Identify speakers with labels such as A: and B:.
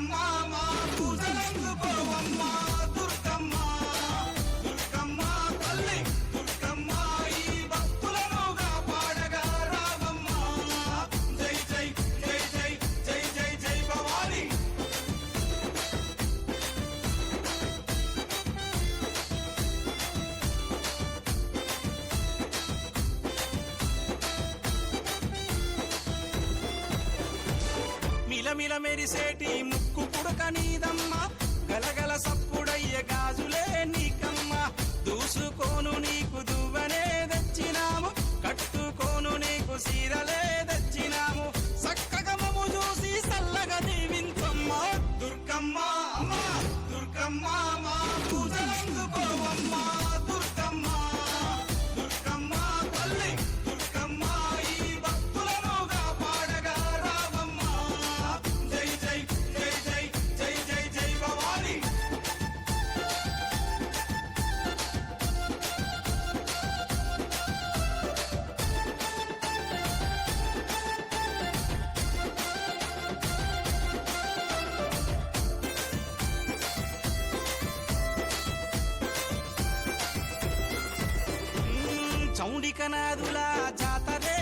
A: అమ్మ మా మిలమిల మెరిసేటి ముక్కు పుడక నీదమ్మ. గలగల చౌండికనాదులా జాతరే.